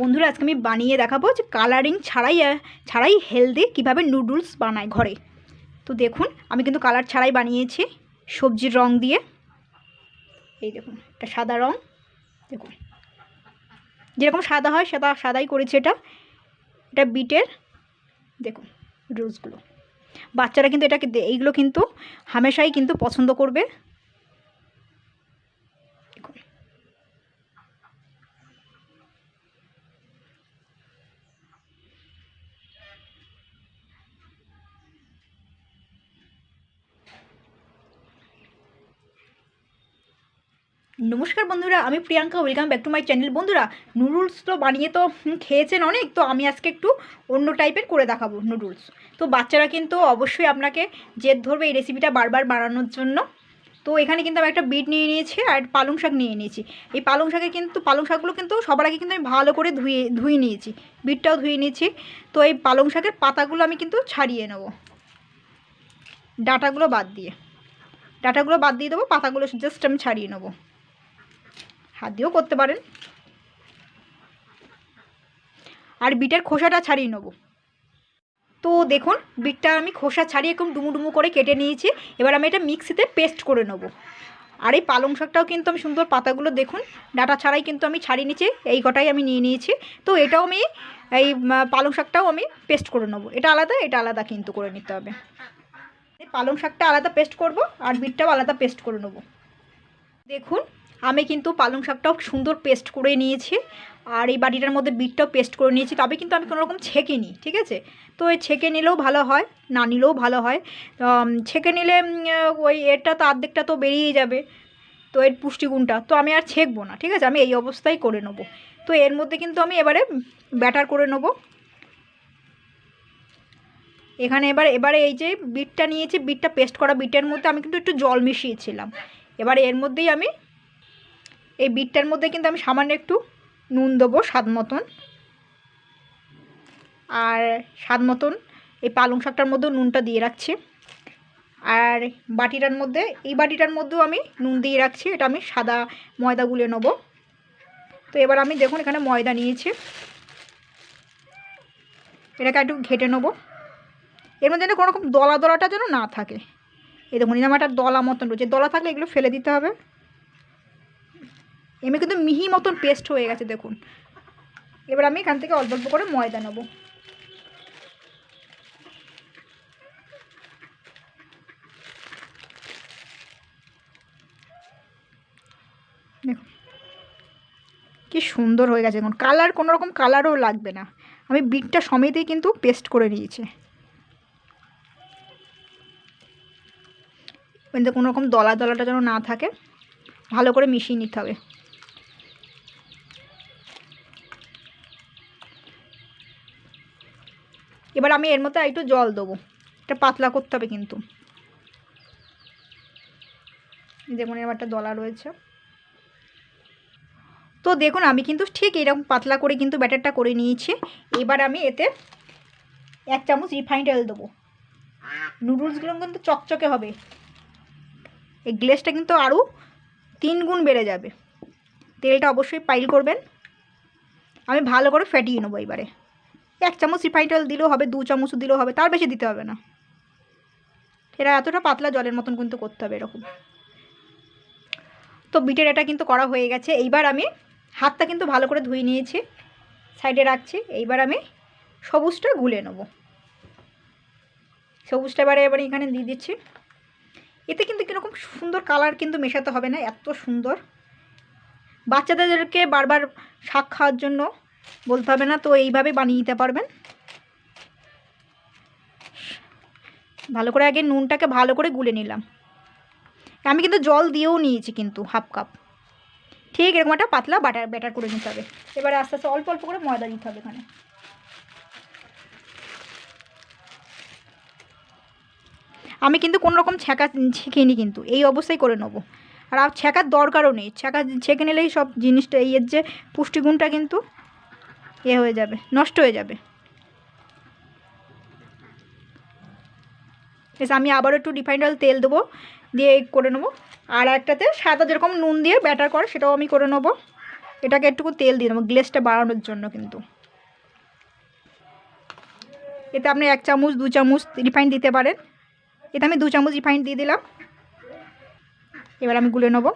বন্ধুরা, আজকে আমি বানিয়ে দেখাবো যে কালারিং ছাড়াই ছাড়াই হেলদি কীভাবে নুডলস বানায় ঘরে। তো দেখুন, আমি কিন্তু কালার ছাড়াই বানিয়েছি সবজির রং দিয়ে। এই দেখুন, এটা সাদা রং। দেখুন, যেরকম সাদা হয়, সাদা, সাদাই করেছি এটা। এটা বিটের, দেখুন রোজগুলো বাচ্চারা কিন্তু এটাকে এইগুলো কিন্তু হামেশাই কিন্তু পছন্দ করবে। নমস্কার বন্ধুরা, আমি Priyanka welcome back to my channel বন্ধুরা নুডলস তো বানিয়ে তো খেয়েছেন অনেক, তো আমি আজকে একটু অন্য টাইপের করে দেখাবো নুডলস তো বাচ্চারা কিন্তু অবশ্যই আপনাকে জেদ ধরবে এই রেসিপিটা বারবার বানানোর জন্য। তো এখানে কিন্তু আমি একটা বিট নিয়ে নিয়েছি আর পালং শাক নিয়ে নিয়েছি। এই পালং শাকে কিন্তু, পালং শাকগুলো কিন্তু সবার আগে কিন্তু আমি ভালো করে ধুয়ে ধুয়ে নিয়েছি বিটটাও ধুয়ে নিয়েছি। তো এই পালং শাকের পাতাগুলো আমি কিন্তু ছাড়িয়ে নেব। ডাটাগুলো বাদ দিয়ে, ডাটাগুলো বাদ দিয়ে দেবো, পাতাগুলো জাস্ট আমি ছাড়িয়ে নেব। হাত দিয়েও করতে পারেন। আর বিটের খোসাটা ছাড়িয়ে নেব। তো দেখুন, বিটটা আমি খোসা ছাড়িয়ে এরকম ডুমু ডুমু করে কেটে নিয়েছি। এবার আমি এটা মিক্সিতে পেস্ট করে নেব। আর এই পালং শাকটাও কিন্তু আমি সুন্দর পাতাগুলো দেখুন, ডাটা ছাড়াই কিন্তু আমি ছাড়িয়ে নিয়েছি, এই কটাই আমি নিয়ে নিয়েছি। তো এটাও আমি, এই পালং শাকটাও আমি পেস্ট করে নেব। এটা আলাদা এটা আলাদা কিন্তু করে নিতে হবে। পালং শাকটা আলাদা পেস্ট করব, আর বিটটাও আলাদা পেস্ট করে নেব। দেখুন আমি কিন্তু পালং শাকটাও সুন্দর পেস্ট করে নিয়েছি। আর এই বাটিটার মধ্যে বিটটাও পেস্ট করে নিয়েছি। তবে কিন্তু আমি কোনো রকম ছেঁকে নিই ঠিক আছে? তো এই ছেঁকে নিলেও ভালো হয়, না নিলেও ভালো হয়। ছেঁকে নিলে ওই এরটা তো আর্ধেকটা তো বেরিয়ে যাবে, তো এর পুষ্টিগুণটা। তো আমি আর ছেঁকবো না, ঠিক আছে? আমি এই অবস্থায় করে নেব। তো এর মধ্যে কিন্তু আমি এবারে ব্যাটার করে নেব। এখানে এবার, এবারে এই যে বিটটা নিয়েছি বিটটা পেস্ট করা বিটের মধ্যে আমি কিন্তু একটু জল মিশিয়েছিলাম। এবার এর মধ্যেই আমি এই বিটটার মধ্যে কিন্তু আমি সামান্য একটু নুন দেবো স্বাদ মতন। আর স্বাদ মতন এই পালং শাকটার মধ্যেও নুনটা দিয়ে রাখছি। আর বাটিটার মধ্যে, এই বাটিটার মধ্যেও আমি নুন দিয়ে রাখছি, এটা আমি সাদা ময়দা গুলে নেব। তো এবার আমি দেখুন এখানে ময়দা নিয়েছি। এটাকে একটু ঘেটে নেব। এর মধ্যে যেন কোনো রকম দলা দলাটা যেন না থাকে। এই দেখুন এরকম একটা দলা মতন রয়েছে। দলা থাকলে এগুলো ফেলে দিতে হবে। এমনি কিন্তু মিহি মতন পেস্ট হয়ে গেছে, দেখুন। এবার আমি এখান থেকে অল্প অল্প করে ময়দা নেব। কি সুন্দর হয়ে গেছে এখন কালার, কোনো রকম কালারও লাগবে না। আমি বিটটা সমেতেই কিন্তু পেস্ট করে নিয়েছি। কিন্তু কোনো রকম দলা দলাটা যেন না থাকে, ভালো করে মিশিয়ে নিতে হবে। এবার আমি এর মধ্যে একটু জল দেবো। এটা পাতলা করতে হবে কিন্তু। দেখুন এরকম একটা দলা রয়েছে। তো দেখুন, আমি কিন্তু ঠিক এরকম পাতলা করে কিন্তু ব্যাটারটা করে নিয়েছি। এবার আমি এতে এক চামচ রিফাইন্ড অয়েল দেবো। নুডলসগুলো কিন্তু চকচকে হবে। এই গ্লেসটা কিন্তু আরও তিন গুণ বেড়ে যাবে। তেলটা অবশ্যই পাইল করবেন। আমি ভালো করে ফ্যাটিয়ে নেব এবারে। এক চামচ রিফাইন্ড অয়েল দিলেও হবে, দু চামচও দিলেও হবে, তার বেশি দিতে হবে না। এরা এতটা পাতলা জলের মতন কিন্তু করতে হবে এরকম। তো বিটের এটা কিন্তু করা হয়ে গেছে। এইবার আমি হাতটা কিন্তু ভালো করে ধুয়ে নিয়েছি, সাইডে রাখছি। এইবার আমি সবুজটা গুলে নেব। সবুজটা এবারে এবারে এখানে দিয়ে দিচ্ছি। এতে কিন্তু কীরকম সুন্দর কালার কিন্তু মেশাতে হবে না, এত সুন্দর। বাচ্চাদেরকে বারবার শাক খাওয়ার জন্য বলতে হবে না, তো এইভাবে বানিয়ে নিতে পারবেন। ভালো করে আগে নুনটাকে ভালো করে গুলে নিলাম। আমি কিন্তু জল দিয়েও নিয়েছি কিন্তু, হাফ কাপ। ঠিক এরকম একটা পাতলা বাটার, ব্যাটার করে নিতে হবে। এবারে আস্তে আস্তে অল্প অল্প করে ময়দা দিতে হবে এখানে। আমি কিন্তু কোনো রকম ছ্যাঁকা ছেঁকিনি কিন্তু, এই অবস্থায় করে নেব। আর আর ছ্যাঁকার দরকারও নেই, ছ্যাঁকা ছেঁকে নিলেই সব জিনিসটা, এই এর যে পুষ্টিগুণটা কিন্তু এ হয়ে যাবে, নষ্ট হয়ে যাবে। বেশ আমি আবারও একটু রিফাইন্ড অয়েল তেল দেবো, দিয়ে করে নেব। আর একটাতে সাদা যেরকম নুন দিয়ে ব্যাটার করে, সেটাও আমি করে নেব। এটাকে একটুকু তেল দিয়ে দেবো গ্লেসটা বাড়ানোর জন্য কিন্তু। এতে আপনি এক চামচ, দু চামচ রিফাইন দিতে পারেন। এতে আমি দু চামচ রিফাইন দিয়ে দিলাম। এবার আমি গুলে নেব,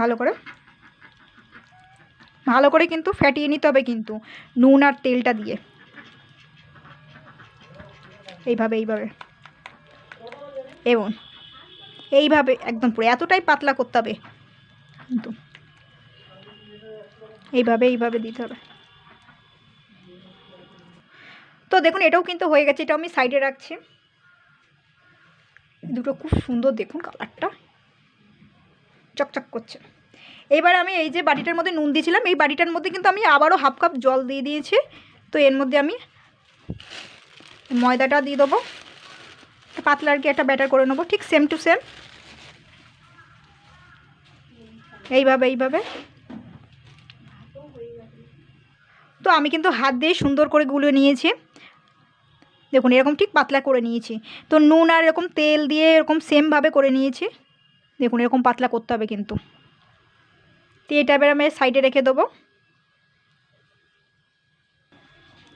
ভালো করে। ভালো করে কিন্তু ফ্যাটিয়ে নিতে হবে কিন্তু, নুন আর তেলটা দিয়ে। এইভাবে এইভাবে। এবং এইভাবে একদম পুরো, এতটাই পাতলা করতে হবে কিন্তু। এইভাবে এইভাবে দিতে হবে। তো দেখুন, এটাও কিন্তু হয়ে গেছে, এটাও আমি সাইডে রাখছি। দুটো খুব সুন্দর, দেখুন কালারটা। চকচক করছে। এবার আমি এই যে বাটিটার মধ্যে নুন দিয়েছিলাম, এই বাটিটার মধ্যে কিন্তু আমি আবারও হাফ কাপ জল দিয়ে দিয়েছি। তো এর মধ্যে আমি ময়দাটা দিয়ে দেবো। পাতলা আর কি একটা ব্যাটার করে নেব, ঠিক সেম টু সেম এইভাবে এইভাবে। তো আমি কিন্তু হাত দিয়ে সুন্দর করে গুলে নিয়েছি। দেখুন, এরকম ঠিক পাতলা করে নিয়েছি। তো নুন আর এরকম তেল দিয়ে এরকম সেমভাবে করে নিয়েছি। দেখুন, এরকম পাতলা করতে হবে কিন্তু। তো এটা এবার আমি সাইডে রেখে দেবো।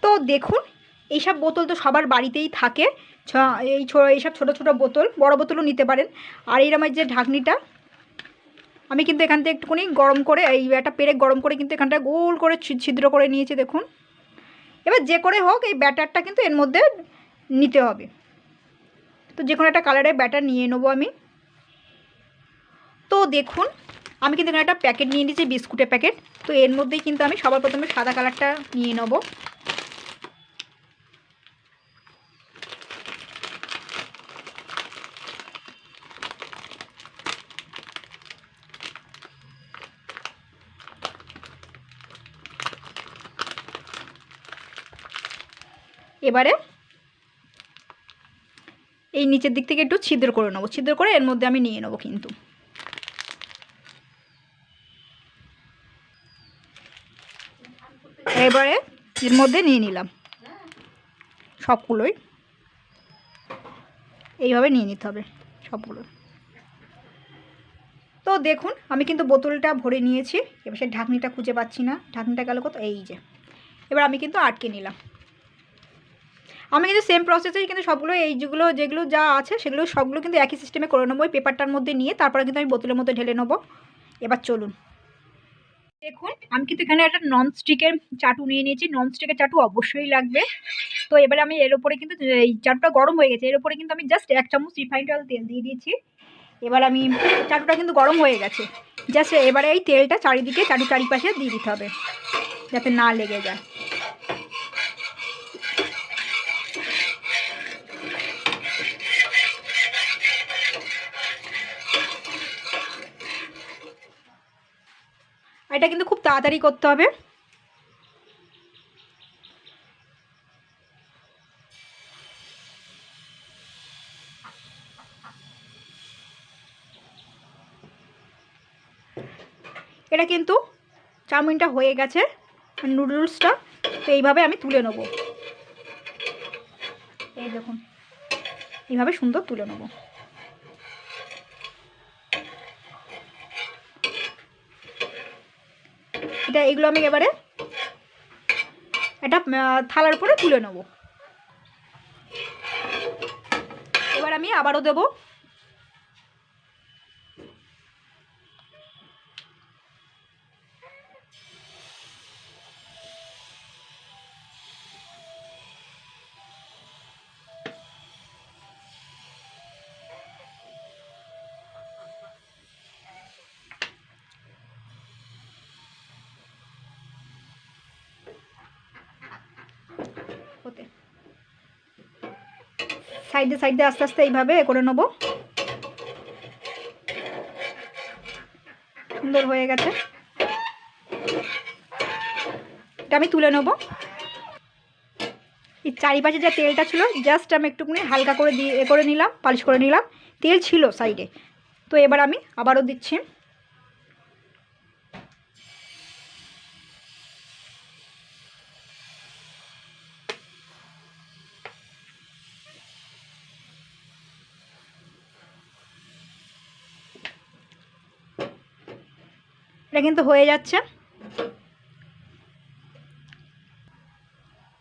তো দেখুন, এইসব বোতল তো সবার বাড়িতেই থাকে। এই এইসব ছোটো ছোটো বোতল, বড় বোতলও নিতে পারেন। আর এই আমার যে ঢাকনিটা, আমি কিন্তু এখান থেকে একটুখানি গরম করে, এই একটা পেরেক গরম করে কিন্তু এখানটা গোল করে ছিদ্র করে নিয়েছি, দেখুন। এবার যে করে হোক, এই ব্যাটারটা কিন্তু এর মধ্যে নিতে হবে। তো যে কোনো একটা কালারের ব্যাটার নিয়ে নেব আমি। তো দেখুন আমি কিন্তু এখানে একটা প্যাকেট নিয়ে নিয়েছি, বিস্কুটের প্যাকেট তো এর মধ্যেই কিন্তু আমি সবার প্রথমে সাদা কালারটা নিয়ে নেব। এবারে এই নিচের দিক থেকে একটু ছিদ্র করে নেব। ছিদ্র করে এর মধ্যে আমি নিয়ে নেব কিন্তু। এবারে এর মধ্যে নিয়ে নিলাম। সবগুলোই। এইভাবে নিয়ে নিতে হবে সবগুলো। তো দেখুন, আমি কিন্তু বোতলটা ভরে নিয়েছি। এবার সে ঢাকনিটা খুঁজে পাচ্ছি না। ঢাকনিটা গেল কত এই যে। এবার আমি কিন্তু আটকে নিলাম। আমি কিন্তু সেম প্রসেসেই কিন্তু সবগুলো, এই যেগুলো যেগুলো যা আছে সেগুলো সবগুলো কিন্তু একই সিস্টেমে করে নেব। ওই পেপারটার মধ্যে নিয়ে তারপরে কিন্তু আমি বোতলের মধ্যে ঢেলে নেব। এবার চলুন। দেখুন, আমি কিন্তু এখানে একটা নন স্টিকের চাটু নিয়ে নিয়েছি। নন স্টিকের চাটু অবশ্যই লাগবে। তো এবারে আমি এর ওপরে কিন্তু, এই চাটুটা গরম হয়ে গেছে। এর ওপরে কিন্তু আমি জাস্ট এক চামচ রিফাইন্ড অয়েল তেল দিয়ে দিয়েছি। এবার আমি, চাটুটা কিন্তু গরম হয়ে গেছে। জাস্ট এবারে এই তেলটা চারিদিকে চাটু চারিপাশে দিয়ে দিতে হবে। যাতে না লেগে যায়। এটা কিন্তু খুব তাড়াতাড়ি করতে হবে। এটা কিন্তু চাউমিনটা হয়ে গেছে নুডলসটা তো এইভাবে আমি তুলে নেব। এই দেখুন, এইভাবে সুন্দর তুলে নেব। এটা এগুলো আমি এবারে এটা থালার উপরে তুলে নেব। এবার আমি আবারও দেব। সাইডে সাইডে, আস্তে আস্তে এইভাবে করে নেব। সুন্দর হয়ে গেছে। এটা আমি তুলে নেব। এই চারিপাশে যে তেলটা ছিল জাস্ট আমি একটুখানি হালকা করে দিয়ে, এ করে নিলাম, পালিশ করে নিলাম। তেল ছিল সাইডে। তো এবার আমি আবারও দিচ্ছি। এটা কিন্তু হয়ে যাচ্ছে।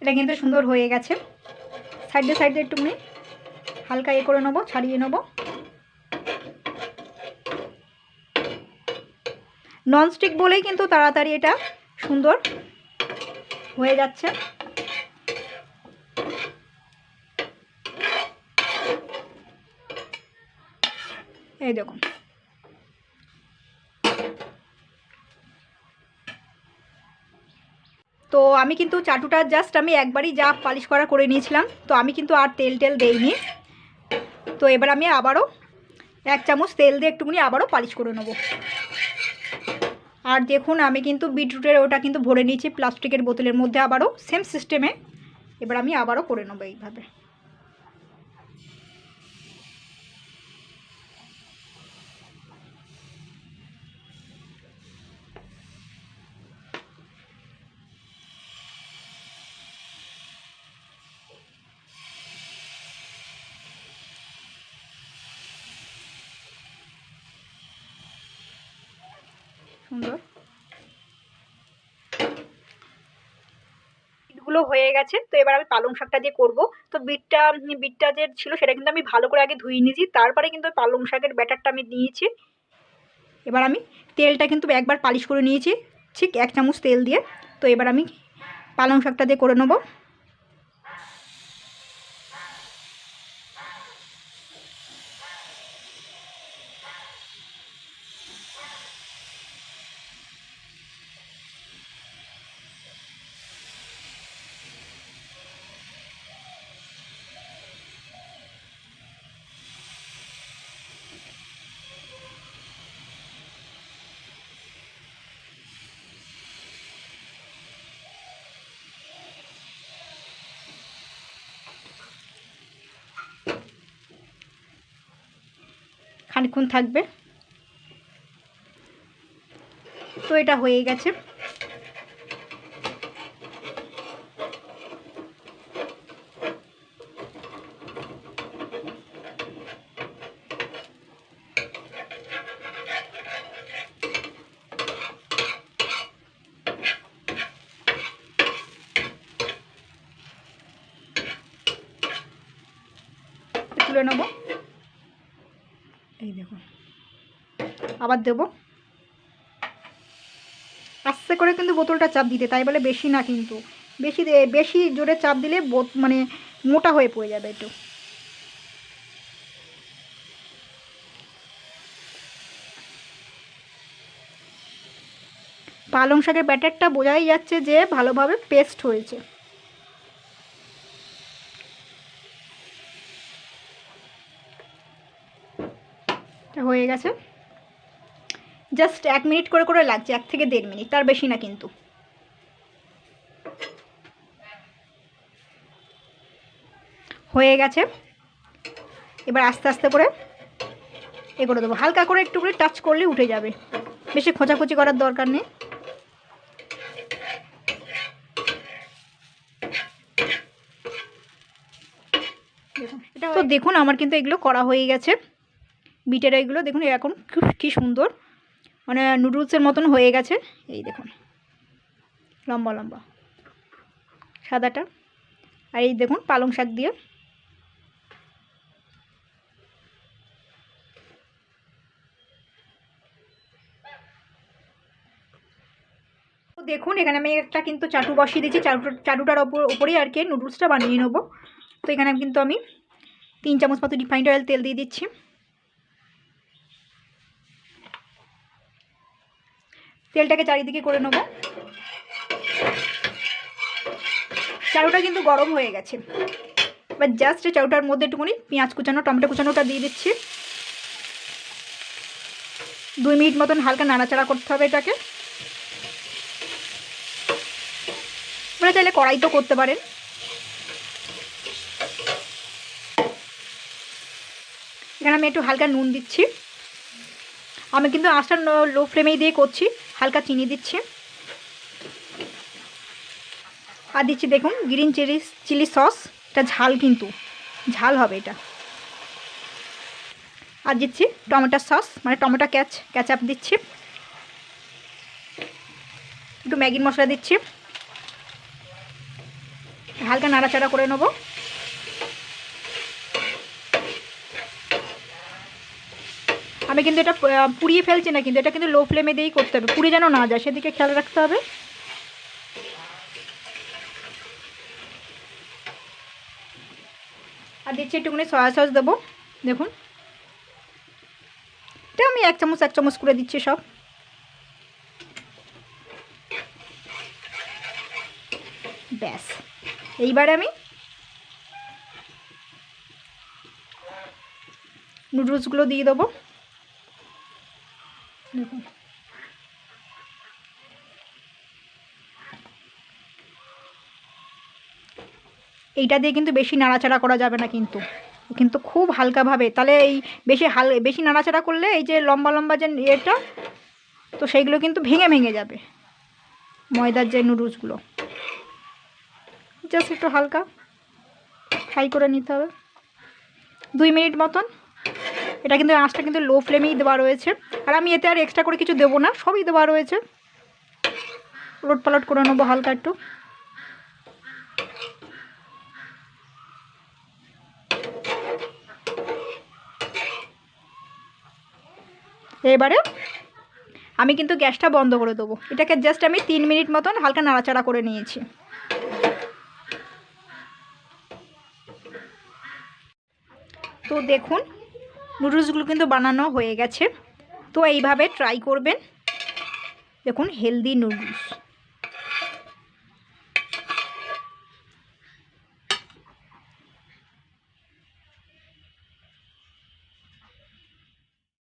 এটা কিন্তু সুন্দর হয়ে গেছে। সাইডে সাইডে একটুখানি হালকা এ করে নেব, ছাড়িয়ে নেব। ননস্টিক বলেই কিন্তু তাড়াতাড়ি এটা সুন্দর হয়ে যাচ্ছে। এই দেখুন। তো আমি কিন্তু চাটুটা জাস্ট আমি একবারই যা পালিশ করা করে নিয়েছিলাম, তো আমি কিন্তু আর তেল টেল দেইনি। তো এবার আমি আবারও এক চামচ তেল দিয়ে একটুখানি আবারও পালিশ করে নেব। আর দেখুন আমি কিন্তু বিটরুটের ওটা কিন্তু ভরে নিয়েছি প্লাস্টিকের বোতলের মধ্যে আবারও সেম সিস্টেমে এবার আমি আবারও করে নেব এইভাবে। সুন্দর। বিটগুলো হয়ে গেছে, তো এবার আমি পালং শাকটা দিয়ে করব। তো বিটটা বিটটা যে ছিল সেটা কিন্তু আমি ভালো করে আগে ধুয়ে নিয়েছি, তারপরে কিন্তু পালং শাকের ব্যাটারটা আমি দিয়েছি এবার আমি তেলটা কিন্তু একবার পালিশ করে নিয়েছি, ঠিক এক চামচ তেল দিয়ে। তো এবার আমি পালং শাকটা দিয়ে করে নেব। খানিক্ষণ থাকবে। তো এটা হয়ে গেছে তুলে নেব এই দেখুন আবার দেবো। আস্তে করে কিন্তু বোতলটা চাপ দিতে, তাই বলে বেশি না কিন্তু। বেশি বেশি জোরে চাপ দিলে মানে মোটা হয়ে পড়ে যাবে একটু। পালং শাকের ব্যাটারটা বোঝাই যাচ্ছে যে ভালোভাবে পেস্ট হয়েছে। হয়ে গেছে। জাস্ট এক মিনিট করে করে লাগছে, এক থেকে দেড় মিনিট, তার বেশি না কিন্তু। হয়ে গেছে। এবার আস্তে আস্তে করে এ করে দেবো। হালকা করে একটু করে টাচ করলে উঠে যাবে। বেশি খোঁচাখুচি করার দরকার নেই। তো দেখুন, আমার কিন্তু এগুলো করা হয়ে গেছে। বিটের এগুলো, দেখুন এখন খুব কী সুন্দর। মানে নুডলসের মতন হয়ে গেছে। এই দেখুন। লম্বা লম্বা। সাদাটা। আর এই দেখুন, পালং শাক দিয়ে। দেখুন, এখানে আমি একটা কিন্তু চাটু বসিয়ে দিয়েছি। চাটু, চাটুটার ওপর, ওপরেই আর কি নুডলসটা বানিয়ে নেব। তো এখানে কিন্তু আমি তিন চামচ মতো রিফাইন্ড অয়েল তেল দিয়ে দিচ্ছি। তেলটাকে চারিদিকে করে নেব। চারুটা কিন্তু গরম হয়ে গেছে। এবার জাস্ট চারুটার মধ্যে একটুখানি পেঁয়াজ কুচানো, টমেটো কুচানোটা দিয়ে দিচ্ছি। দুই মিনিট মতন হালকা নাড়াচাড়া করতে হবে এটাকে। আপনারা চাইলে কড়াই তো করতে পারেন। এখানে আমি একটু হালকা নুন দিচ্ছি। আমি কিন্তু আঁচটা লো ফ্লেমেই দিয়ে করছি। হালকা চিনি দিচ্ছি। আর দিচ্ছি দেখুন গ্রিন চিলি চিলি সস। এটা ঝাল কিন্তু, ঝাল হবে এটা। আর দিচ্ছি টমেটো সস মানে টমেটো ক্যাচ, ক্যাচআপ দিচ্ছি। একটু ম্যাগির মশলা দিচ্ছি। হালকা নাড়াচাড়া করে নেব। আমি কিন্তু এটা পুড়িয়ে ফেলছি না কিন্তু, এটা কিন্তু লো ফ্লেমে দিয়েই করতে হবে। পুড়ে যেন না যায়, সেদিকে খেয়াল রাখতে হবে। আর দিচ্ছি একটুখানি সয়া সস দেবো, দেখুন। এটা আমি এক চামচ এক চামচ করে দিচ্ছি সব। ব্যাস, এইবারে আমি নুডলসগুলো দিয়ে দেবো। দেখুন। এইটা দিয়ে কিন্তু বেশি নাড়াচাড়া করা যাবে না কিন্তু। কিন্তু খুব হালকাভাবে। তাহলে এই বেশি হাল, বেশি নাড়াচাড়া করলে এই যে লম্বা লম্বা যে ইয়েটা, তো সেইগুলো কিন্তু ভেঙে ভেঙে যাবে। ময়দার যে নুডলসগুলো জাস্ট একটু হালকা ফ্রাই করে নিতে হবে। দুই মিনিট মতন। এটা কিন্তু আঁচটা কিন্তু লো ফ্লেমেই দেওয়া রয়েছে। আর আমি এতে আর এক্সট্রা করে কিছু দেবো না, সবই দেওয়া রয়েছে। উলট পালট করে নেব হালকা একটু। এবারে আমি কিন্তু গ্যাসটা বন্ধ করে দেবো। এটাকে জাস্ট আমি তিন মিনিট মতন হালকা নাড়াচাড়া করে নিয়েছি। তো দেখুন নুডলসগুলো কিন্তু বানানো হয়ে গেছে। তো এইভাবে ট্রাই করবেন। দেখুন হেলদি নুডলস।